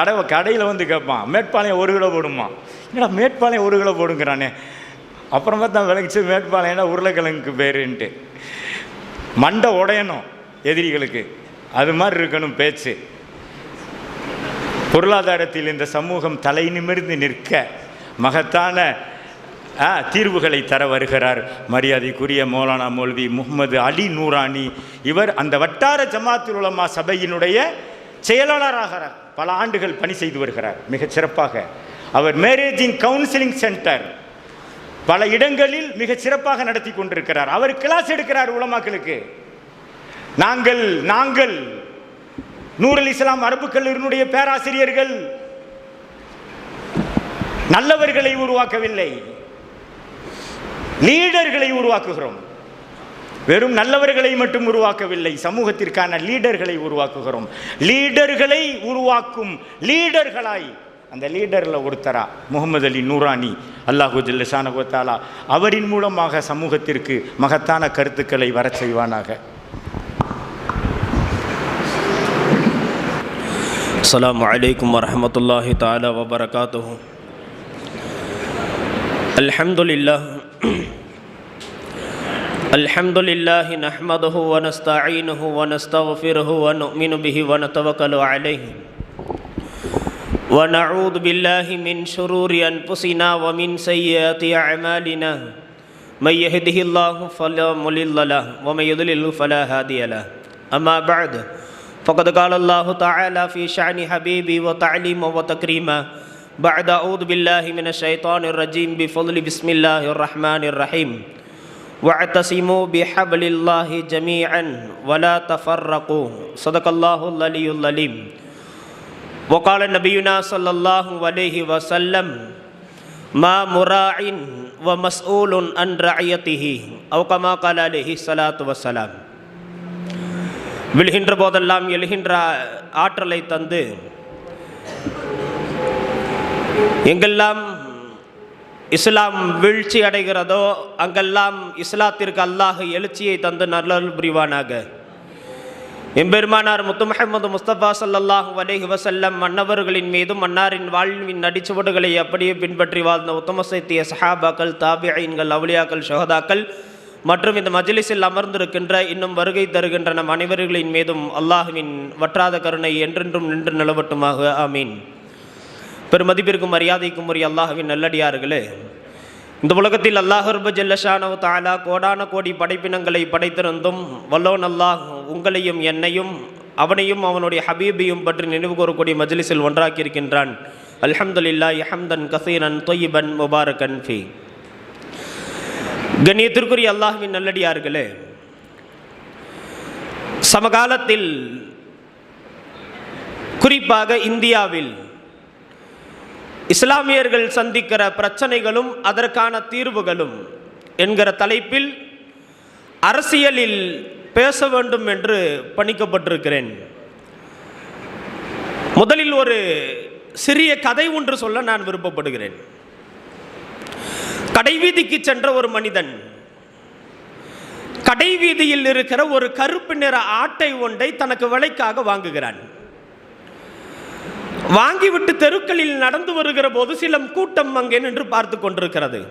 கடை கடையில் வந்து கேட்பான் மேட்பாளையம் ஒரு கிலோ போடுமா? என்னடா மேட்பாளையம் ஒரு கிலோ போடுங்கிறானே. அப்புறமா தான் விளங்கிச்சு மேட்பாளையம்னா உருளைக்கிழங்குக்கு பேருன்ட்டு. மண்டை உடையணும் எதிரிகளுக்கு. அது மாதிரி இருக்கணும் பேச்சு. பொருளாதாரத்தில் இந்த சமூகம் தலை நிமிர்ந்து நிற்க மகத்தான ஆ, தீர்வுகளை தர வருகிறார். மரியாதைக்குரிய மௌலானா மௌல்வி முகமது அலி நூரானி. இவர் அந்த வட்டார ஜமாத்துல் உலமா சபையினுடைய செயலாளராக பல ஆண்டுகள் பணி செய்து வருகிறார். மிக சிறப்பாக. அவர் மேரேஜிங் கவுன்சிலிங் சென்டர். பல இடங்களில் மிகச் சிறப்பாக நடத்தி கொண்டிருக்கிறார். அவர் கிளாஸ் எடுக்கிறார் உலமாக்களுக்கு. நாங்கள் நாங்கள் நூருல் இஸ்லாம் அரபு கல்லூரியினுடைய பேராசிரியர்கள் நல்லவர்களை உருவாக்கவில்லை. லீடர்களை உருவாக்குகிறோம். வெறும் நல்லவர்களை மட்டும் உருவாக்கவில்லை சமூகத்திற்கான லீடர்களை உருவாக்குகிறோம். லீடர்களை உருவாக்கும் லீடர்களாய். அந்த லீடரில் ஒருத்தரா? முகமது அலி நூரானி அல்லாஹூ ஜில்லஷான கோத்தாலா அவரின் மூலமாக சமூகத்திற்கு மகத்தான கருத்துக்களை வர செய்வானாக. அஸ்லாம் வலைக்கம் வரமத்துல்லாஹி தாலா வபரகாத்து அலமதுல்லா الحمد لله نحمده ونستعينه ونستغفره ونؤمن به ونتوكل عليه ونعوذ بالله من شرور أنفسنا ومن سيئات أعمالنا من يهده الله فلا مضل له ومن يضلل فلا هادي له أما بعد فقد قال الله تعالى في شأن حبيبي وتعليم وتكريما بعد أعوذ بالله من الشيطان الرجيم بفضل بسم الله الرحمن الرحيم واعتصموا بحبل الله جميعا ولا تفرقوا صدق الله العلي العليم وقال نبينا صلى الله عليه وسلم ما مراع ومسؤول عن رعيته أو كما قال عليه الصلاة والسلام விழுகின்ற போதெல்லாம் எழுகின்ற ஆற்றலை தந்து எங்கெல்லாம் இஸ்லாம் வீழ்ச்சி அடைகிறதோ அங்கெல்லாம் இஸ்லாத்திற்கு அல்லாஹ் எழுச்சியை தந்து நல்லல் புரிவானாக. எம்பெருமானார் முத்து முகமது முஸ்தபா சல்லாஹூ வலேஹி வசல்லம் மன்னவர்களின் மீதும் மன்னாரின் வாழ்வின் அடிச்சுவடுகளை அப்படியே பின்பற்றி வாழ்ந்த உத்தம சைத்திய சஹாபாக்கள் தாபியீன்கள் அவுளியாக்கள் ஷோஹதாக்கள் மற்றும் இந்த மஜ்லிஸில் அமர்ந்திருக்கின்ற இன்னும் வருகை தருகின்ற நம் அனைவர்களின் மீதும் அல்லாஹுவின் வற்றாத கருணை என்றென்றும் நின்று நிலவட்டுமாக. ஆமீன். பெருமதிப்பிற்கும் மரியாதைக்கும் உரிய அல்லாஹுவின் நல்லடியார்களே இந்த உலகத்தில் அல்லாஹர்ப ஜல்லஷானவ் தாலா கோடான கோடி படைப்பினங்களை படைத்திருந்தும் வல்லோன் அல்லாஹ் உங்களையும் என்னையும் அவனையும் அவனுடைய ஹபீபையும் பற்றி நினைவு கூறக்கூடிய மஜ்லிஸில் ஒன்றாக்கியிருக்கின்றான். அல்ஹம்துல்லா ஹம்தன் கசீரன் தொய்பன் முபாரக் அன்ஃபி கண்ணியத்திற்குரிய அல்லாஹ்வின் நல்லடியார்களே சமகாலத்தில் குறிப்பாக இந்தியாவில் இஸ்லாமியர்கள் சந்திக்கிற பிரச்சனைகளும் அதற்கான தீர்வுகளும் என்கிற தலைப்பில் அரசியலில் பேச வேண்டும் என்று பணிக்கப்பட்டிருக்கிறேன். முதலில் ஒரு சிறிய கதை ஒன்று சொல்ல நான் விருப்பப்படுகிறேன். கடைவீதிக்கு சென்ற ஒரு மனிதன் கடைவீதியில் இருக்கிற ஒரு கருப்பு நிற ஆட்டை ஒன்றை தனக்கு விலைக்காக வாங்குகிறான். வாங்கிவிட்டு தெருக்களில் நடந்து வருகிற போது சில கூட்டம் அங்கே நின்று பார்த்து கொண்டிருக்கிறது.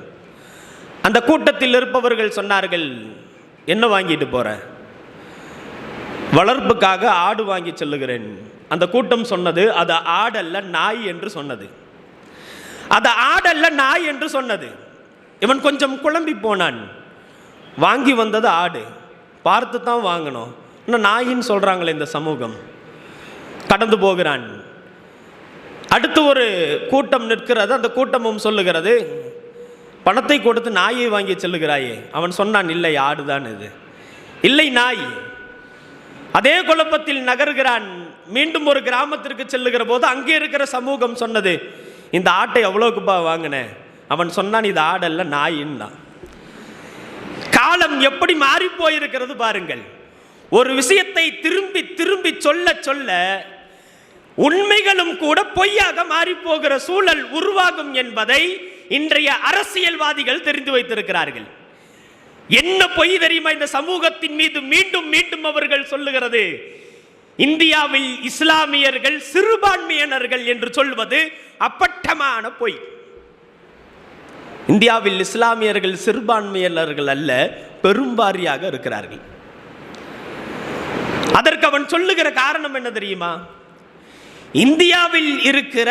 அந்த கூட்டத்தில் இருப்பவர்கள் சொன்னார்கள் என்ன வாங்கிட்டு போற? வளர்ப்புக்காக ஆடு வாங்கி செல்லுகிறேன். அந்த கூட்டம் சொன்னது அது ஆடல்ல நாய் என்று சொன்னது. அது ஆடல்ல நாய் என்று சொன்னது. இவன் கொஞ்சம் குழம்பி போனான். வாங்கி வந்தது ஆடு. பார்த்து தான் வாங்கணும். இன்னும் நாயின்னு சொல்கிறாங்களே இந்த சமூகம். கடந்து போகிறான். அடுத்து ஒரு கூட்டம் நிற்கிறது. அந்த கூட்டமும் சொல்லுகிறது பணத்தை கொடுத்து நாயை வாங்கி செல்லுகிறாயே அவன் சொன்னான் இல்லை ஆடுதான் இது. இல்லை நாய். அதே குழப்பத்தில் நகர்கிறான். மீண்டும் ஒரு கிராமத்திற்கு செல்லுகிற போது அங்கே இருக்கிற சமூகம் சொன்னது இந்த ஆட்டை எவ்வளோக்குப்பா வாங்கினேன் அவன் சொன்னான் இது ஆடல்ல நாயின்னா. காலம் எப்படி மாறி போயிருக்கிறது பாருங்கள். ஒரு விஷயத்தை திரும்பி திரும்பி சொல்ல சொல்ல உண்மைகளும் கூட பொய்யாக மாறி போகிற சூழல் உருவாகும் என்பதை இன்றைய அரசியல்வாதிகள் தெரிந்து வைத்திருக்கிறார்கள். என்ன பொய் தெரியுமா இந்த சமூகத்தின் மீது மீண்டும் மீண்டும் அவர்கள் சொல்லுகிறது? இந்தியாவில் இஸ்லாமியர்கள் சிறுபான்மையினர்கள் என்று சொல்வது அப்பட்டமான பொய். இந்தியாவில் இஸ்லாமியர்கள் சிறுபான்மையினர்கள் அல்ல பெரும்பாரியாக இருக்கிறார்கள். அதற்கு அவன் சொல்லுகிற காரணம் என்ன தெரியுமா? இந்தியாவில் இருக்கிற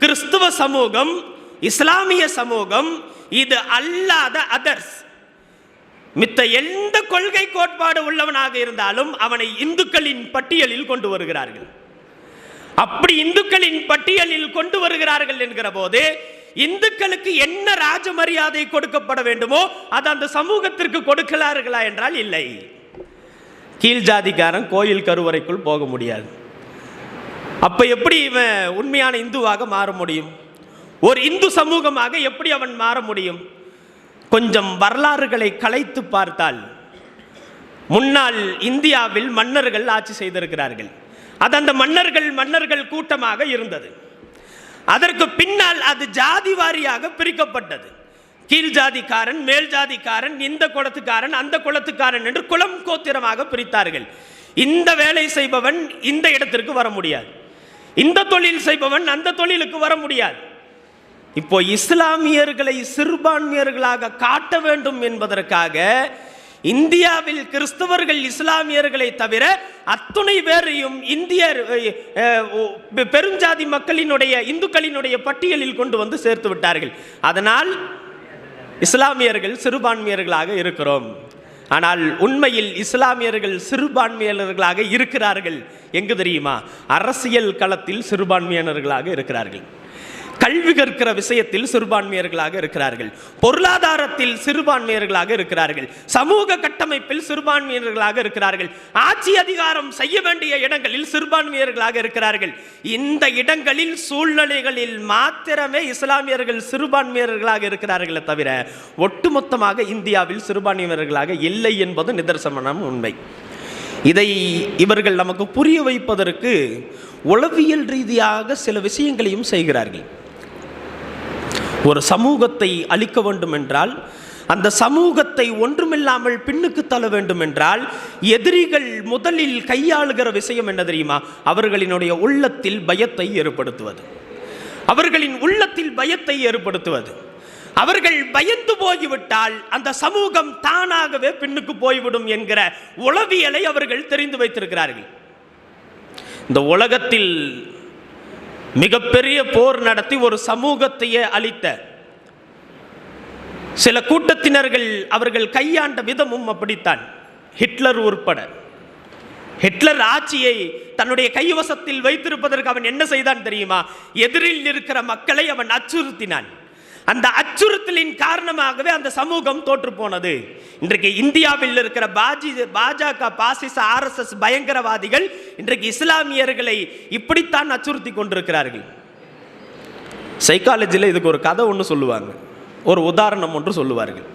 கிறிஸ்துவ சமூகம் இஸ்லாமிய சமூகம் இது அல்லாத அதர்ஸ் மித்த எந்த கொள்கை கோட்பாடு உள்ளவனாக இருந்தாலும் அவனை இந்துக்களின் பட்டியலில் கொண்டு வருகிறார்கள். அப்படி இந்துக்களின் பட்டியலில் கொண்டு வருகிறார்கள் என்கிற போது இந்துக்களுக்கு என்ன ராஜ மரியாதை கொடுக்கப்பட வேண்டுமோ அது அந்த சமூகத்திற்கு கொடுக்கிறார்களா என்றால் இல்லை. கீழ் ஜாதிக்காரன் கோயில் கருவறைக்குள் போக முடியாது. அப்போ எப்படி இவன் உண்மையான இந்துவாக மாற முடியும்? ஒரு இந்து சமூகமாக எப்படி அவன் மாற முடியும்? கொஞ்சம் வரலாறுகளை கலைத்து பார்த்தால் முன்னால் இந்தியாவில் மன்னர்கள் ஆட்சி செய்திருக்கிறார்கள். அது அந்த மன்னர்கள் மன்னர்கள் கூட்டமாக இருந்தது. அதற்கு பின்னால் அது ஜாதி வாரியாக பிரிக்கப்பட்டது. கீழ் ஜாதிக்காரன் மேல் ஜாதிக்காரன் இந்த குளத்துக்காரன் அந்த குளத்துக்காரன் என்று குளம் கோத்திரமாக பிரித்தார்கள். இந்த வேலை செய்பவன் இந்த இடத்திற்கு வர முடியாது. இந்த தொழில் செய்பவன் அந்த தொழிலுக்கு வர முடியாது. இப்போ இஸ்லாமியர்களை சிறுபான்மையர்களாக காட்ட வேண்டும் என்பதற்காக இந்தியாவில் கிறிஸ்தவர்கள் இஸ்லாமியர்களை தவிர அத்துணை பேரையும் இந்தியர் பெ- பெருஞ்சாதி மக்களினுடைய இந்துக்களினுடைய பட்டியலில் கொண்டு வந்து சேர்த்து விட்டார்கள். அதனால் இஸ்லாமியர்கள் சிறுபான்மையர்களாக இருக்கிறோம். ஆனால் உண்மையில் இஸ்லாமியர்கள் சிறுபான்மையினர்களாக இருக்கிறார்கள். எங்கு தெரியுமா? அரசியல் களத்தில் சிறுபான்மையினர்களாக இருக்கிறார்கள். கல்வி கற்கிற விஷயத்தில் சிறுபான்மையர்களாக இருக்கிறார்கள். பொருளாதாரத்தில் சிறுபான்மையர்களாக இருக்கிறார்கள். சமூக கட்டமைப்பில் சிறுபான்மையர்களாக இருக்கிறார்கள். ஆட்சி அதிகாரம் செய்ய வேண்டிய இடங்களில் சிறுபான்மையர்களாக இருக்கிறார்கள். இந்த இடங்களில் சூழ்நிலைகளில் மாத்திரமே இஸ்லாமியர்கள் சிறுபான்மையர்களாக இருக்கிறார்களே தவிர ஒட்டுமொத்தமாக இந்தியாவில் சிறுபான்மையர்களாக இல்லை என்பது நிதர்சனமான உண்மை. இதை இவர்கள் நமக்கு புரிய வைப்பதற்கு உளவியல் ரீதியாக சில விஷயங்களையும் செய்கிறார்கள். ஒரு சமூகத்தை அழிக்க வேண்டும் என்றால் அந்த சமூகத்தை ஒன்றுமில்லாமல் பின்னுக்கு தள்ள வேண்டும் என்றால் எதிரிகள் முதலில் கையாளுகிற விஷயம் என்ன தெரியுமா? அவர்களினுடைய உள்ளத்தில் பயத்தை ஏற்படுத்துவது. அவர்களின் உள்ளத்தில் பயத்தை ஏற்படுத்துவது. அவர்கள் பயந்து போய்விட்டால் அந்த சமூகம் தானாகவே பின்னுக்கு போய்விடும் என்கிற உளவியலை அவர்கள் தெரிந்து வைத்திருக்கிறார்கள். இந்த உலகத்தில் மிகப்பெரிய போர் நடத்தி ஒரு சமூகத்தையே அழித்த. சில கூட்டத்தினர்கள் அவர்கள் கையாண்ட விதமும் அப்படித்தான். ஹிட்லர் உட்பட. ஹிட்லர் ஆட்சியை தன்னுடைய கைவசத்தில் வைத்திருப்பதற்கு அவன் என்ன செய்தான் தெரியுமா? எதிரில் இருக்கிற மக்களை அவன் அச்சுறுத்தினான். அந்த அச்சுறுத்தலின் காரணமாகவே அந்த சமூகம் தோற்று போனது. இன்றைக்கு இந்தியாவில் இருக்கிற பாஜி பாஜக பாசிச ஆர்எஸ்எஸ் பயங்கரவாதிகள் இன்றைக்கு இஸ்லாமியர்களை இப்படித்தான் அச்சுறுத்தி கொண்டிருக்கிறார்கள். சைக்காலஜியில் இதுக்கு ஒரு கதை ஒன்று சொல்லுவாங்க. ஒரு உதாரணம் ஒன்று சொல்லுவார்கள்.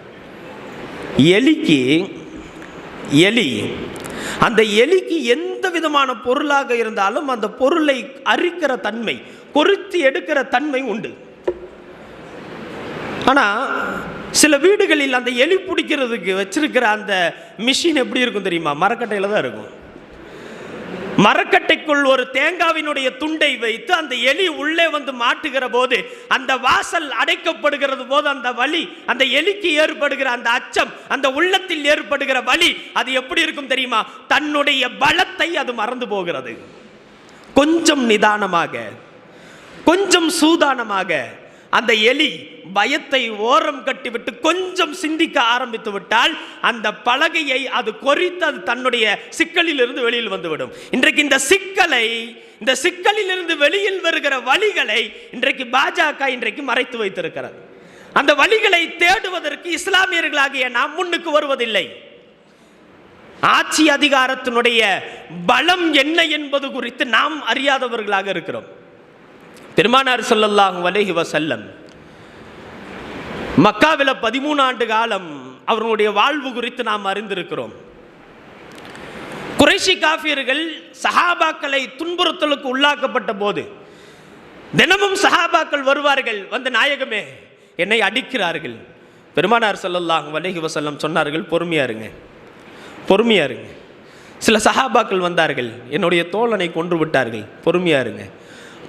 எலிக்கு எலி அந்த எலிக்கு எந்த விதமான பொருளாக இருந்தாலும் அந்த பொருளை அரிக்கிற தன்மை கொறித்து எடுக்கிற தன்மை உண்டு. ஆனால் சில வீடுகளில் அந்த எலி பிடிக்கிறதுக்கு வச்சிருக்கிற அந்த மிஷின் எப்படி இருக்கும் தெரியுமா? மரக்கட்டையில் தான் இருக்கும். மரக்கட்டைக்குள் ஒரு தேங்காவினுடைய துண்டை வைத்து அந்த எலி உள்ளே வந்து மாட்டுகிற போது அந்த வாசல் அடைக்கப்படுகிறது போது அந்த வலி அந்த எலிக்கு ஏற்படுகிற அந்த அச்சம் அந்த உள்ளத்தில் ஏற்படுகிற வலி அது எப்படி இருக்கும் தெரியுமா? தன்னுடைய பலத்தை அது மறந்து போகிறது. கொஞ்சம் நிதானமாக கொஞ்சம் சூதானமாக அந்த எலி பயத்தை ஓரம் கட்டிவிட்டு கொஞ்சம் சிந்திக்க ஆரம்பித்து விட்டால் அந்த பலகையை அது கொறித்து அது தன்னுடைய சிக்கலிலிருந்து வெளியில் வந்துவிடும். இன்றைக்கு இந்த சிக்கலை இந்த சிக்கலிலிருந்து வெளியில் வருகிற வழிகளை இன்றைக்கு பாஜக இன்றைக்கு மறைத்து வைத்திருக்கிறது. அந்த வழிகளை தேடுவதற்கு இஸ்லாமியர்களாகிய நாம் முன்னுக்கு வருவதில்லை. ஆட்சி அதிகாரத்தினுடைய பலம் என்ன என்பது குறித்து நாம் அறியாதவர்களாக இருக்கிறோம். பெருமானார் ஸல்லல்லாஹு அலைஹி வசல்லம் மக்காவில் பதிமூணு ஆண்டு காலம் அவர்களுடைய வாழ்வு குறித்து நாம் அறிந்திருக்கிறோம். குறைஷி காஃபியர்கள் சஹாபாக்களை துன்புறுத்தலுக்கு உள்ளாக்கப்பட்ட போது தினமும் சஹாபாக்கள் வருவார்கள் வந்த நாயகமே என்னை அடிக்கிறார்கள். பெருமானார் ஸல்லல்லாஹு அலைஹி வசல்லம் சொன்னார்கள் பொறுமையா இருங்க பொறுமையா இருங்க. சில சஹாபாக்கள் வந்தார்கள் என்னுடைய தோழனை கொன்று விட்டார்கள் பொறுமையா இருங்க.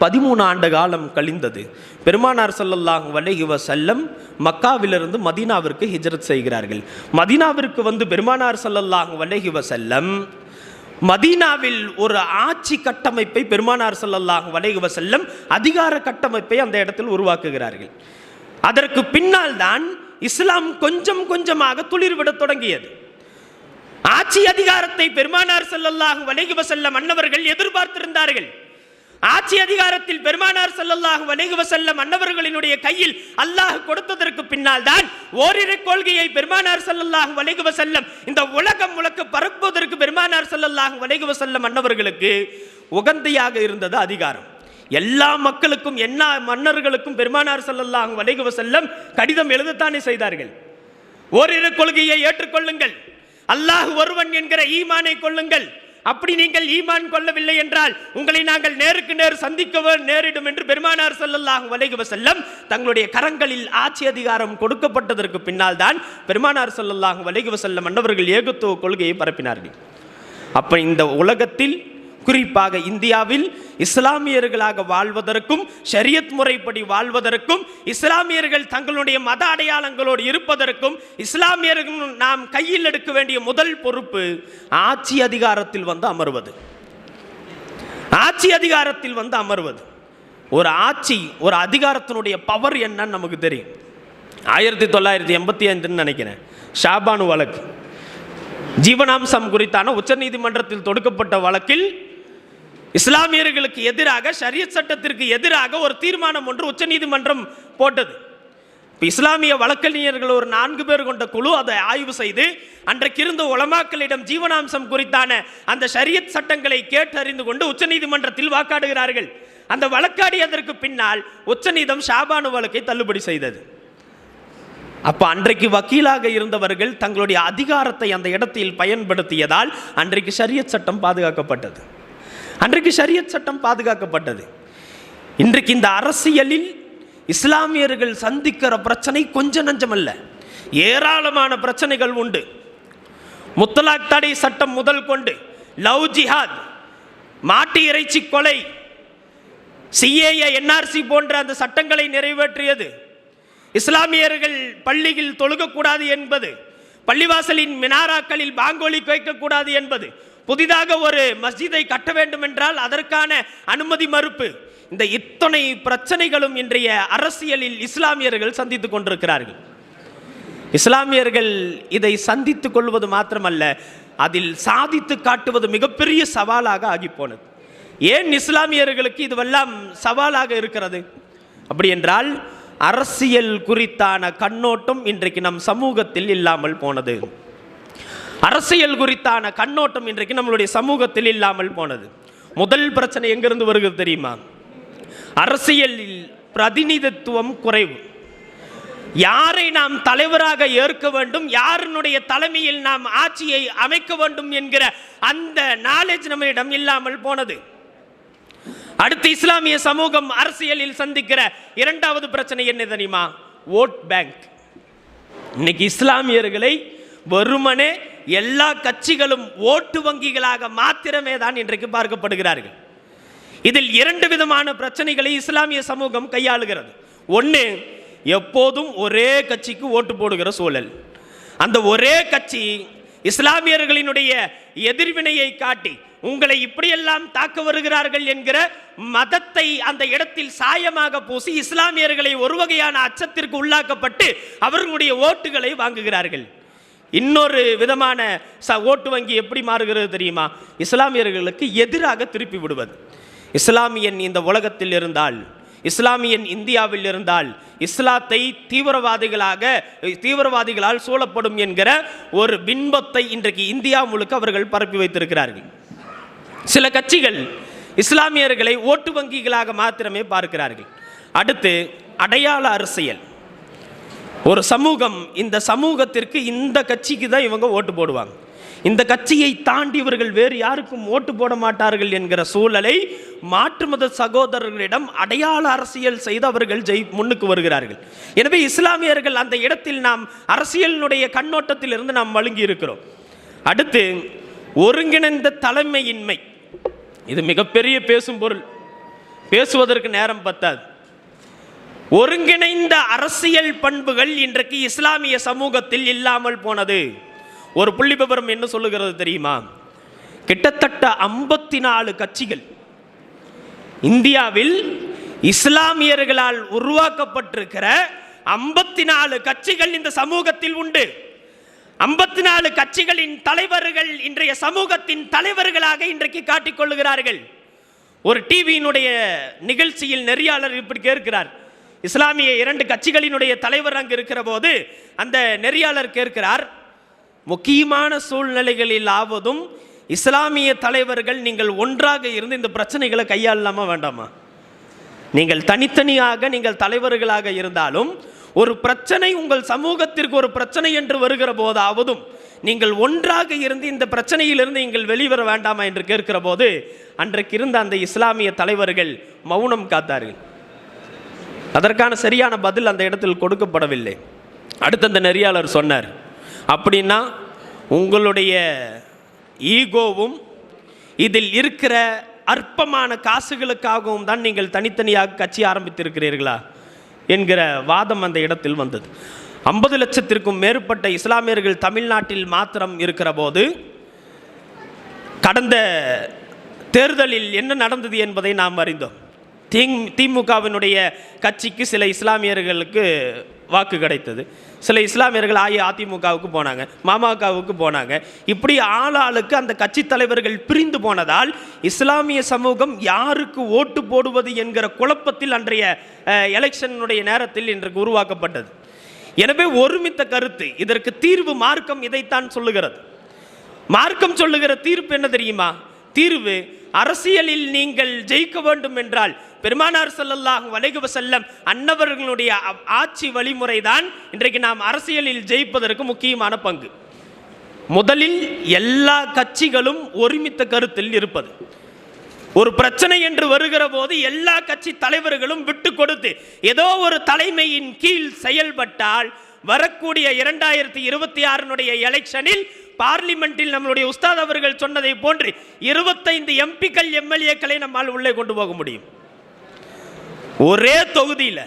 பதிமூணு ஆண்டு காலம் கழிந்தது. பெருமானார் சல்லல்லாஹ் வலைஹி வசல்லம் மக்காவிலிருந்து மதீனாவிற்கு ஹிஜரத் செய்கிறார்கள். மதீனாவிற்கு வந்து பெருமானார் சல்லல்லாஹ் வலைஹி வசல்லம் மதீனாவில் ஒரு ஆட்சி கட்டமைப்பை பெருமானார் சல்லல்லாஹ் வலைஹி வசல்லம் அதிகார கட்டமைப்பை அந்த இடத்தில் உருவாக்குகிறார்கள். அதற்கு பின்னால் தான் இஸ்லாம் கொஞ்சம் கொஞ்சமாக துளிர்விடத் தொடங்கியது. ஆட்சி அதிகாரத்தை பெருமானார் ஸல்லல்லாஹு வலைகி செல்ல மன்னவர்கள் எதிர்பார்த்திருந்தார்கள். ஆட்சி அதிகாரத்தில் பெருமானார் ஸல்லல்லாஹு அலைஹி செல்ல அன்னவர்களினுடைய கையில் அல்லாஹ் கொடுத்ததற்கு பின்னால் தான் ஓரிரு கொள்கையை பெருமானார் ஸல்லல்லாஹு அலைஹி செல்லம் இந்த உலகம் முழுக்க பரப்புவதற்கு பெருமானார் செல்லல்லாக அலைஹி செல்ல அன்னவர்களுக்கு உகந்தையாக இருந்தது அதிகாரம். எல்லா மக்களுக்கும் எல்லா மன்னர்களுக்கும் பெருமானார் ஸல்லல்லாஹு அலைஹி செல்லம் கடிதம் எழுதத்தானே செய்தார்கள். ஓரிரு கொள்கையை ஏற்றுக்கொள்ளுங்கள். அல்லாஹ் ஒருவன் என்கிற ஈமானை கொள்ளுங்கள். அப்படி நீங்கள் ஈமான் கொள்ளவில்லை என்றால் உங்களை நாங்கள் நேருக்கு நேர் சந்திக்க நேரிடும் என்று பெருமானார் ஸல்லல்லாஹு வலைகுவ செல்லம் தங்களுடைய கரங்களில் ஆட்சி அதிகாரம் கொடுக்கப்பட்டதற்கு பின்னால் தான் பெருமானார் ஸல்லல்லாஹு வலைகுவ செல்லம் அன்னவர்கள் ஏகத்துவ கொள்கையை பரப்பினார்கள். அப்போ இந்த உலகத்தில் குறிப்பாக இந்தியாவில் இஸ்லாமியர்களாக வாழ்வதற்கும் ஷரியத் முறைப்படி வாழ்வதற்கும் இஸ்லாமியர்கள் தங்களுடைய மத அடையாளங்களோடு இருப்பதற்கும் இஸ்லாமியர்கள் நாம் கையில் எடுக்க வேண்டிய முதல் பொறுப்பு ஆட்சி அதிகாரத்தில் வந்து அமர்வது. ஆட்சி அதிகாரத்தில் வந்து அமர்வது. ஒரு ஆட்சி ஒரு அதிகாரத்தினுடைய பவர் என்னன்னு நமக்கு தெரியும். ஆயிரத்தி தொள்ளாயிரத்தி எண்பத்தி ஐந்துன்னு நினைக்கிறேன். ஷாபானு வழக்கு. ஜீவனாம்சம் குறித்தான உச்சநீதிமன்றத்தில் தொடுக்கப்பட்ட வழக்கில் இஸ்லாமியர்களுக்கு எதிராக ஷரியத் சட்டத்திற்கு எதிராக ஒரு தீர்மானம் ஒன்று உச்சநீதிமன்றம் போட்டது. இப்போ இஸ்லாமிய வழக்கறிஞர்கள் ஒரு நான்கு பேர் கொண்ட குழு அதை ஆய்வு செய்து அன்றைக்கு இருந்த உலமாக்களிடம் ஜீவனாம்சம் குறித்தான அந்த ஷரியத் சட்டங்களை கேட்டறிந்து கொண்டு உச்சநீதிமன்றத்தில் வாக்காடுகிறார்கள். அந்த வழக்காடியதற்கு பின்னால் உச்சநீதம் ஷாபானு வழக்கை தள்ளுபடி செய்தது. அப்போ அன்றைக்கு வக்கீலாக இருந்தவர்கள் தங்களுடைய அதிகாரத்தை அந்த இடத்தில் பயன்படுத்தியதால் அன்றைக்கு ஷரியத் சட்டம் பாதுகாக்கப்பட்டது. அன்றைக்கு ஷரியத் சட்டம் பாதுகாக்கப்பட்டது. இன்றைக்கு இந்த அரசியலில் இஸ்லாமியர்கள் சந்திக்கிற பிரச்சனை கொஞ்சம் நஞ்சமல்ல ஏராளமான பிரச்சனைகள் உண்டு. முத்தலாக் தடை சட்டம் முதல் கொண்டு லவ் ஜிஹாத் மாட்டு இறைச்சி கொலை சிஏஏ என்ஆர்சி போன்ற அந்த சட்டங்களை நிறைவேற்றியது. இஸ்லாமியர்கள் பள்ளியில் தொழுகக்கூடாது என்பது பள்ளிவாசலின் மினாராக்களில் பாங்கோலி வைக்கக்கூடாது என்பது புதிதாக ஒரு மஸ்ஜிதை கட்ட வேண்டும் என்றால் அதற்கான அனுமதி மறுப்பு. இந்த இத்தனை பிரச்சனைகளும் இன்றைய அரசியலில் இஸ்லாமியர்கள் சந்தித்துக் கொண்டிருக்கிறார்கள். இஸ்லாமியர்கள் இதை சந்தித்துக் கொள்வது மாத்திரமல்ல அதில் சாதித்து காட்டுவது மிகப்பெரிய சவாலாக ஆகிப்போனது. ஏன் இஸ்லாமியர்களுக்கு இதுவெல்லாம் சவாலாக இருக்கிறது? அப்படி என்றால் அரசியல் குறித்தான கண்ணோட்டம் இன்றைக்கு நம் சமூகத்தில் இல்லாமல் போனது. அரசியல் குறித்தான கண்ணோட்டம் இன்றைக்கு நம்மளுடைய சமூகத்தில் இல்லாமல் போனது. முதல் பிரச்சனை எங்கிருந்து வருகிறது தெரியுமா? அரசியலில் பிரதிநிதித்துவம் குறைவு. யாரை நாம் தலைவராக ஏற்க வேண்டும் யாருனுடைய தலைமையில் நாம் ஆட்சியை அமைக்க வேண்டும் என்கிற அந்த நாலேஜ் நம்மிடம் இல்லாமல் போனது. அடுத்து இஸ்லாமிய சமூகம் அரசியலில் சந்திக்கிற இரண்டாவது பிரச்சனை என்ன தெரியுமா? ஓட் பேங்க் இன்னைக்கு இஸ்லாமியர்களை வெறுமனே எல்லா கட்சிகளும் ஓட்டு வங்கிகளாக மாத்திரமே தான் இன்றைக்கு பார்க்கப்படுகிறார்கள். இதில் இரண்டு விதமான பிரச்சனைகளை இஸ்லாமிய சமூகம் கையாளுகிறது. ஒன்று எப்போதும் ஒரே கட்சிக்கு ஓட்டு போடுகிற சூழல். அந்த ஒரே கட்சி இஸ்லாமியர்களினுடைய எதிர்வினையை காட்டி உங்களை இப்படியெல்லாம் தாக்க வருகிறார்கள் என்கிற மதத்தை அந்த இடத்தில் சாயமாக பூசி இஸ்லாமியர்களை ஒரு வகையான அச்சத்திற்கு உள்ளாக்கப்பட்டு அவர்களுடைய ஓட்டுகளை வாங்குகிறார்கள். இன்னொரு விதமான ச ஓட்டு வங்கி எப்படி மாறுகிறது தெரியுமா? இஸ்லாமியர்களுக்கு எதிராக திருப்பி விடுவது. இஸ்லாமியன் இந்த உலகத்தில் இருந்தால் இஸ்லாமியன் இந்தியாவில் இருந்தால் இஸ்லாத்தை தீவிரவாதிகளாக தீவிரவாதிகளால் சூழப்படும் என்கிற ஒரு பின்பத்தை இன்றைக்கு இந்தியா முழுக்க அவர்கள் பரப்பி வைத்திருக்கிறார்கள். சில கட்சிகள் இஸ்லாமியர்களை ஓட்டு வங்கிகளாக மாத்திரமே பார்க்கிறார்கள். அடுத்து அடையாள அரசியல். ஒரு சமூகம் இந்த சமூகத்திற்கு இந்த கட்சிக்கு தான் இவங்க ஓட்டு போடுவாங்க. இந்த கட்சியை தாண்டி இவர்கள் வேறு யாருக்கும் ஓட்டு போட மாட்டார்கள் என்கிற சூழலை மாற்று மத சகோதரர்களிடம் அடையாள அரசியல் செய்து அவர்கள் ஜெய் முன்னுக்கு வருகிறார்கள். எனவே இஸ்லாமியர்கள் அந்த இடத்தில் நாம் அரசியலினுடைய கண்ணோட்டத்தில் இருந்து நாம் வழங்கி இருக்கிறோம். அடுத்து ஒருங்கிணைந்த தலைமையின்மை. இது மிகப்பெரிய பேசும் பொருள். பேசுவதற்கு நேரம் பத்தாது. ஒருங்கிணைந்த அரசியல் பண்புகள் இன்றைக்கு இஸ்லாமிய சமூகத்தில் இல்லாமல் போனது. ஒரு புள்ளி விபரம் என்ன சொல்லுகிறது தெரியுமா? கிட்டத்தட்ட ஐம்பத்தி நாலு கட்சிகள் இந்தியாவில் இஸ்லாமியர்களால் உருவாக்கப்பட்டிருக்கிற ஐம்பத்தி நாலு கட்சிகள் இந்த சமூகத்தில் உண்டு. ஐம்பத்தி நாலு கட்சிகளின் தலைவர்கள் இன்றைய சமூகத்தின் தலைவர்களாக இன்றைக்கு காட்டிக்கொள்ளுகிறார்கள் ஒரு டிவியினுடைய நிகழ்ச்சியில் நெறியாளர் இப்படி கேட்கிறார். இஸ்லாமிய இரண்டு கட்சிகளினுடைய தலைவர் அங்கு இருக்கிற போது அந்த நெறியாளர் கேட்கிறார் முக்கியமான சூழ்நிலைகளில் ஆவதும் இஸ்லாமிய தலைவர்கள் நீங்கள் ஒன்றாக இருந்து இந்த பிரச்சனைகளை கையாளலாமா வேண்டாமா? நீங்கள் தனித்தனியாக நீங்கள் தலைவர்களாக இருந்தாலும் ஒரு பிரச்சனை உங்கள் சமூகத்திற்கு ஒரு பிரச்சனை என்று வருகிற போதாவதும் நீங்கள் ஒன்றாக இருந்து இந்த பிரச்சனையிலிருந்து நீங்கள் வெளிவர வேண்டாமா? என்று கேட்கிற போது அன்றைக்கு இருந்த அந்த இஸ்லாமிய தலைவர்கள் மௌனம் காத்தார்கள். அதற்கான சரியான பதில் அந்த இடத்தில் கொடுக்கப்படவில்லை. அடுத்து அந்த நெறியாளர் சொன்னார் அப்படின்னா உங்களுடைய ஈகோவும் இதில் இருக்கிற அற்பமான காசுகளுக்காகவும் தான் நீங்கள் தனித்தனியாக கட்சி ஆரம்பித்திருக்கிறீர்களா? என்கிற வாதம் அந்த இடத்தில் வந்தது. ஐம்பது லட்சத்திற்கும் மேற்பட்ட இஸ்லாமியர்கள் தமிழ்நாட்டில் மாத்திரம் இருக்கிற போது கடந்த தேர்தலில் என்ன நடந்தது என்பதை நாம் அறிந்தோம். திமுகவினுடைய கட்சிக்கு சில இஸ்லாமியர்களுக்கு வாக்கு கிடைத்தது. சில இஸ்லாமியர்கள் அஇஅதிமுகவுக்கு போனாங்க மாமகவுக்கு போனாங்க. இப்படி ஆளாளுக்கு அந்த கட்சி தலைவர்கள் பிரிந்து போனதால் இஸ்லாமிய சமூகம் யாருக்கு ஓட்டு போடுவது என்கிற குழப்பத்தில் அன்றைய எலெக்ஷனுடைய நேரத்தில் இன்றைக்கு உருவாக்கப்பட்டது. எனவே ஒருமித்த கருத்து இதற்கு தீர்வு மார்க்கம் இதைத்தான் சொல்லுகிறது. மார்க்கம் சொல்லுகிற தீர்ப்பு என்ன தெரியுமா? தீர்வு அரசியலில் நீங்கள் ஜெயிக்க வேண்டும் என்றால் பெருமானார் ஸல்லல்லாஹு வலைகுப செல்லம் அன்னவர்களுடைய ஆட்சி வழிமுறை தான் இன்றைக்கு நாம் அரசியலில் ஜெயிப்பதற்கு முக்கியமான பங்கு. முதலில் எல்லா கட்சிகளும் ஒருமித்த கருத்தில் இருப்பது. ஒரு பிரச்சனை என்று வருகிற போது எல்லா கட்சி தலைவர்களும் விட்டு கொடுத்து ஏதோ ஒரு தலைமையின் கீழ் செயல்பட்டால் வரக்கூடிய இரண்டாயிரத்தி இருபத்தி ஆறினுடைய எலெக்ஷனில் பார்லிமெண்ட்டில் நம்மளுடைய உஸ்தாத் அவர்கள் சொன்னதை போன்று இருபத்தைந்து எம்பிக்கள் எம்எல்ஏக்களை நம்மால் உள்ளே கொண்டு போக முடியும். ஒரே தொகுதியில்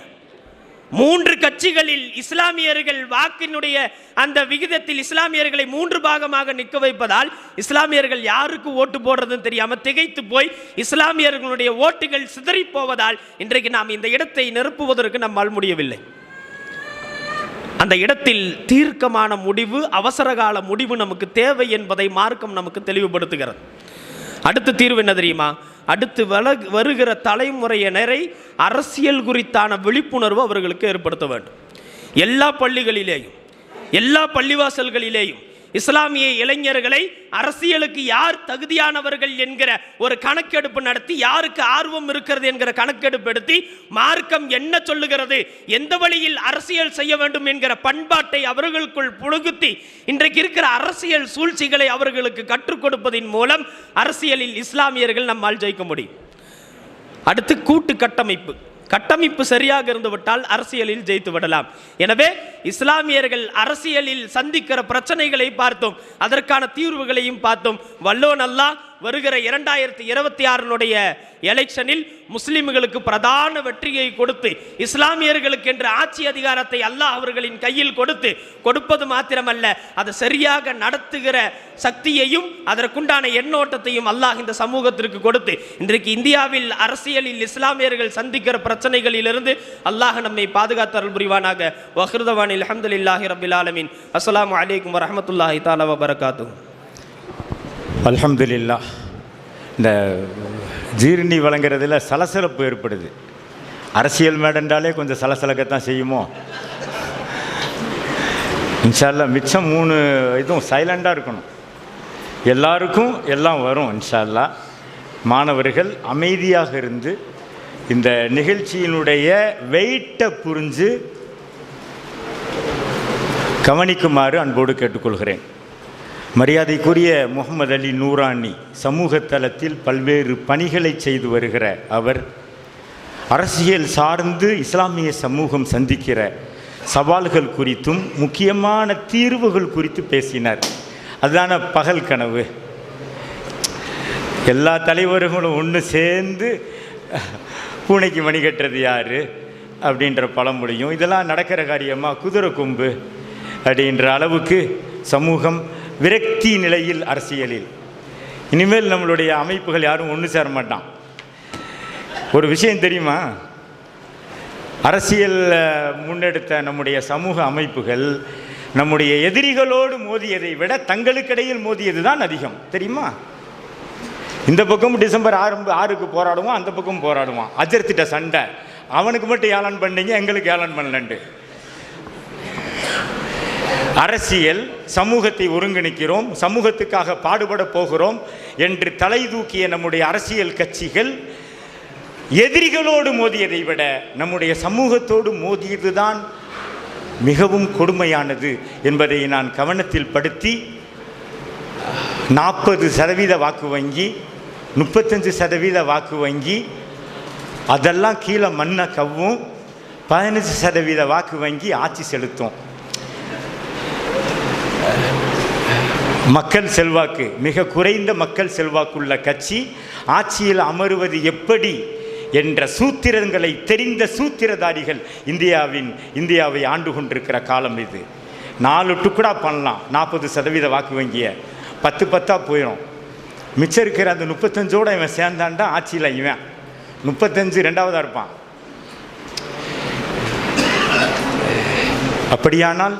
மூன்று கட்சிகளில் இஸ்லாமியர்கள் வாக்கினுடைய அந்த விகிதத்தில் இஸ்லாமியர்களை மூன்று பாகமாக நிற்க வைப்பதால் இஸ்லாமியர்கள் யாருக்கு ஓட்டு போடுறதுன்னு தெரியாமல் திகைத்து போய் இஸ்லாமியர்களுடைய ஓட்டுகள் சிதறி போவதால் இன்றைக்கு நாம் இந்த இடத்தை நிரப்புவதற்கு நம்மால் முடியவில்லை. அந்த இடத்தில் தீர்க்கமான முடிவு அவசரகால முடிவு நமக்கு தேவை என்பதை மார்க்கம் நமக்கு தெளிவுபடுத்துகிறது. அடுத்த தீர்வு என்ன தெரியுமா? அடுத்து வல வருகிற தலைமுறையினரை அரசியல் குறித்தான விழிப்புணர்வு அவர்களுக்கு ஏற்படுத்த வேண்டும். எல்லா பள்ளிகளிலேயும் எல்லா பள்ளிவாசல்களிலேயும் இஸ்லாமிய இளைஞர்களை அரசியலுக்கு யார் தகுதியானவர்கள் என்கிற ஒரு கணக்கெடுப்பு நடத்தி யாருக்கு ஆர்வம் இருக்கிறது என்கிற கணக்கெடுப்பு எடுத்து மார்க்கம் என்ன சொல்லுகிறது எந்த வழியில் அரசியல் செய்ய வேண்டும் என்கிற பண்பாட்டை அவர்களுக்குள் புழுகுத்தி இன்றைக்கு இருக்கிற அரசியல் சூழ்ச்சிகளை அவர்களுக்கு கற்றுக் கொடுப்பதின் மூலம் அரசியலில் இஸ்லாமியர்கள் நம்மால் ஜெயிக்க முடியும். அடுத்து கூட்டு கட்டமைப்பு. கட்டமைப்பு சரியாக இருந்துவிட்டால் அரசியலில் ஜெயித்து விடலாம். எனவே இஸ்லாமியர்கள் அரசியலில் சந்திக்கிற பிரச்சனைகளை பார்த்தோம். அதற்கான தீர்வுகளையும் பார்த்தோம். வல்லோன் அல்லாஹ் வருகிற இரண்டாயிரத்தி இருபத்தி ஆறினுடைய எலெக்ஷனில் முஸ்லிம்களுக்கு பிரதான வெற்றியை கொடுத்து இஸ்லாமியர்களுக்கு என்ற ஆட்சி அதிகாரத்தை அல்லாஹ் அவர்களின் கையில் கொடுத்து கொடுப்பது மாத்திரமல்ல அதை சரியாக நடத்துகிற சக்தியையும் அதற்குண்டான எண்ணோட்டத்தையும் அல்லாஹ் இந்த சமூகத்திற்கு கொடுத்து இன்றைக்கு இந்தியாவில் அரசியலில் இஸ்லாமியர்கள் சந்திக்கிற பிரச்சனைகளிலிருந்து அல்லாஹ் நம்மை பாதுகாத்தருள் புரிவானாக. வஹ்ருதவானில் அஹமதுல்லாஹி ரபில் ஆலமின். அஸ்லாம் வலைக்கம் வரமத்துல்லாஹி தாலா வபரகாத்துஹு. அல்ஹம்துலில்லா இந்த ஜீரணி வழங்குறதுல சலசலப்பு ஏற்படுது. அரசியல் மேடன்றாலே கொஞ்சம் சலசலக்கத்தான் செய்யுமோ? இன்ஷால்லா மிச்சம் மூணு இதுவும் சைலண்டாக இருக்கணும். எல்லாருக்கும் எல்லாம் வரும் இன்ஷால்லா மாணவர்கள் அமைதியாக இருந்து இந்த நிகழ்ச்சியினுடைய வெயிட்டை புரிஞ்சு கவனிக்குமாறு அன்போடு கேட்டுக்கொள்கிறேன். மரியாதைக்குரிய முகமது அலி நூரானி சமூக தளத்தில் பல்வேறு பணிகளை செய்து வருகிற அவர் அரசியல் சார்ந்து இஸ்லாமிய சமூகம் சந்திக்கிற சவால்கள் குறித்தும் முக்கியமான தீர்வுகள் குறித்து பேசினார். அதுதான பகல் கனவு. எல்லா தலைவர்களும் ஒன்று சேர்ந்து பூனைக்கு மணி கட்டுறது யார்? அப்படின்ற பழமொழியும் இதெல்லாம் நடக்கிற காரியமா? குதிரை கொம்பு? அப்படின்ற அளவுக்கு சமூகம் விரக்தி நிலையில் அரசியலில். இனிமேல் நம்மளுடைய அமைப்புகள் யாரும் ஒன்று சேர மாட்டான். ஒரு விஷயம் தெரியுமா? அரசியல் முன்னெடுத்த நம்முடைய சமூக அமைப்புகள் நம்முடைய எதிரிகளோடு மோதியதை விட தங்களுக்கிடையில் மோதியது தான் அதிகம். தெரியுமா? இந்த பக்கம் டிசம்பர் ஆறு ஆறுக்கு போராடுவான் அந்த பக்கம் போராடுவான். அஜர்த்திட்ட சண்டை. அவனுக்கு மட்டும் ஏலன் பண்ணீங்க எங்களுக்கு ஏலன் பண்ணலன்ட்டு அரசியல் சமூகத்தை ஒருங்கிணைக்கிறோம் சமூகத்துக்காக பாடுபட போகிறோம் என்று தலை தூக்கிய நம்முடைய அரசியல் கட்சிகள் எதிரிகளோடு மோதியதை விட நம்முடைய சமூகத்தோடு மோதியதுதான் மிகவும் கொடுமையானது என்பதை நான் கவனத்தில் படுத்தி நாற்பது சதவீத வாக்கு வங்கி முப்பத்தஞ்சு சதவீத வாக்கு வங்கி அதெல்லாம் கீழே மண்ணை கவ்வும் பதினஞ்சு சதவீத வாக்கு வங்கி ஆட்சி செலுத்தும். மக்கள் செல்வாக்கு மிக குறைந்த மக்கள் செல்வாக்குள்ள கட்சி ஆட்சியில் அமருவது எப்படி என்ற சூத்திரங்களை தெரிந்த சூத்திரதாரிகள் இந்தியாவின் இந்தியாவை ஆண்டு கொண்டிருக்கிற காலம் இது. நாலு டுக்குடா பண்ணலாம் நாற்பது சதவீத வாக்கு வங்கிய. பத்து பத்தாக போயிடும் மிச்சம் இருக்கிற அந்த முப்பத்தஞ்சோட இவன் சேர்ந்தான்டா ஆட்சியில் இவன். முப்பத்தஞ்சு ரெண்டாவதாக இருப்பான். அப்படியானால்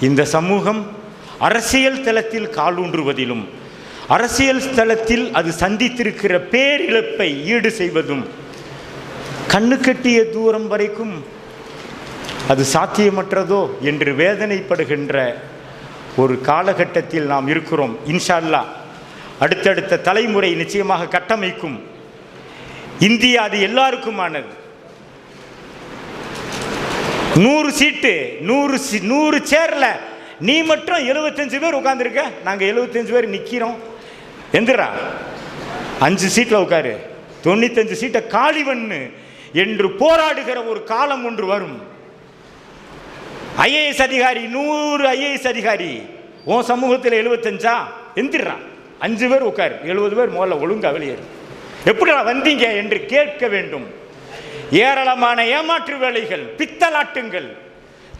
இந்த சமூகம் அரசியல் தளத்தில் காலூன்றுவதிலும் அரசியல் தளத்தில் அது சந்தித்திருக்கிற பேரிழப்பை ஈடு செய்வதும் கண்ணு கட்டிய தூரம் வரைக்கும் அது சாத்தியமற்றதோ என்று வேதனைப்படுகின்ற ஒரு காலகட்டத்தில் நாம் இருக்கிறோம். இன்ஷா அல்லாஹ் அடுத்தடுத்த தலைமுறை நிச்சயமாக கட்டமைக்கும். இந்தியா அது எல்லாருக்குமானது. நூறு சீட்டு நூறு நூறு சேர்ல நீ மட்டும் எழுபத்தஞ்சு பேர் உட்காந்துருக்க நாங்கள் எழுபத்தஞ்சு பேர் நிற்கிறோம் எந்திரா. அஞ்சு சீட்டில் உட்காரு. தொண்ணூத்தஞ்சு சீட்டை காலி பண்ணு. என்று போராடுகிற ஒரு காலம் ஒன்று வரும். ஐஏஎஸ் அதிகாரி நூறு ஐஏஎஸ் அதிகாரி. உன் சமூகத்தில் எழுபத்தஞ்சா? எந்திரா. அஞ்சு பேர் உட்காரு. எழுபது பேர் முதல்ல ஒழுங்காக வெளியேறு. எப்படிடா வந்தீங்க என்று கேட்க வேண்டும். ஏராளமான ஏமாற்று வேலைகள் பித்தலாட்டுங்கள்.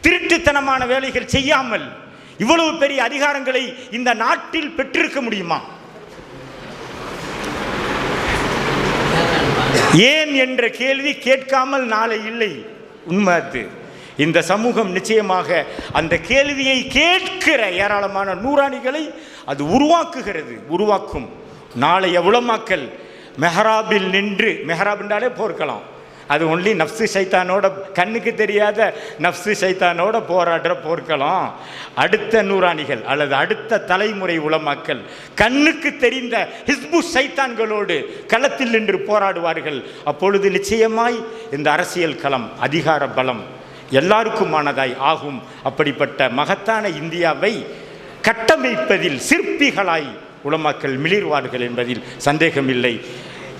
திருட்டுத்தனமான வேலைகள் செய்யாமல் இவ்வளவு பெரிய அதிகாரங்களை இந்த நாட்டில் பெற்றிருக்க முடியுமா? ஏன் என்ற கேள்வி கேட்காமல் நாளை இல்லை. உண்மை அது. இந்த சமூகம் நிச்சயமாக அந்த கேள்வியை கேட்கிற ஏராளமான நூறாணிகளை அது உருவாக்குகிறது உருவாக்கும். நாளைய உளமாக்கல் மெஹராபில் நின்று மெஹராப் என்றாலே போர்க்கலாம். அது ஒன்லி நஃப்ஸு சைத்தானோட கண்ணுக்கு தெரியாத நஃப்ஸு சைத்தானோட போராடுற போர்க்களம். அடுத்த நூறாணிகள் அல்லது அடுத்த தலைமுறை உலமாக்கல் கண்ணுக்கு தெரிந்த ஹிஸ்பு சைத்தான்களோடு களத்தில் நின்று போராடுவார்கள். அப்பொழுது நிச்சயமாய் இந்த அரசியல் களம் அதிகார பலம் எல்லாருக்குமானதாய் ஆகும். அப்படிப்பட்ட மகத்தான இந்தியாவை கட்டமைப்பதில் சிற்பிகளாய் உலமாக்கல் மிளிர்வார்கள் என்பதில் சந்தேகமில்லை.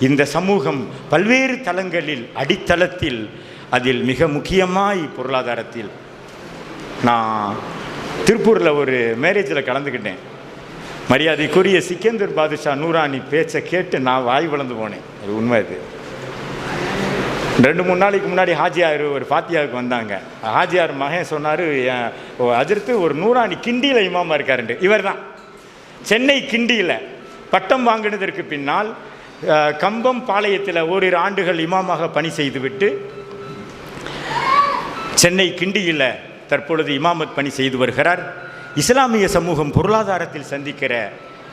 இந்த சமூகம் பல்வேறு தளங்களில் அடித்தளத்தில் அதில் மிக முக்கியமாய் பொருளாதாரத்தில். நான் திருப்பூரில் ஒரு மேரேஜில் கலந்துக்கிட்டேன். மரியாதைக்குரிய சிக்கந்தர் பாதுஷா நூறாணி பேச்சை கேட்டு நான் வாய் வளர்ந்து போனேன். அது உண்மை இது ரெண்டு மூணு நாளைக்கு முன்னாடி ஹாஜியார் ஒரு ஃபாத்தியாவுக்கு வந்தாங்க. ஹாஜியார் மகன் சொன்னார் அதிர்த்து ஒரு நூறாணி கிண்டியில் இமாமா இருக்காருண்டு இவர் தான் சென்னை கிண்டியில் பட்டம் வாங்கினதற்கு பின்னால் கம்பம் பாளையத்தில் ஓரிரு ஆண்டுகள் இமாமாக பணி செய்துவிட்டு சென்னை கிண்டியில் தற்பொழுது இமாமத் பணி செய்து வருகிறார். இஸ்லாமிய சமூகம் பொருளாதாரத்தில் சந்திக்கிற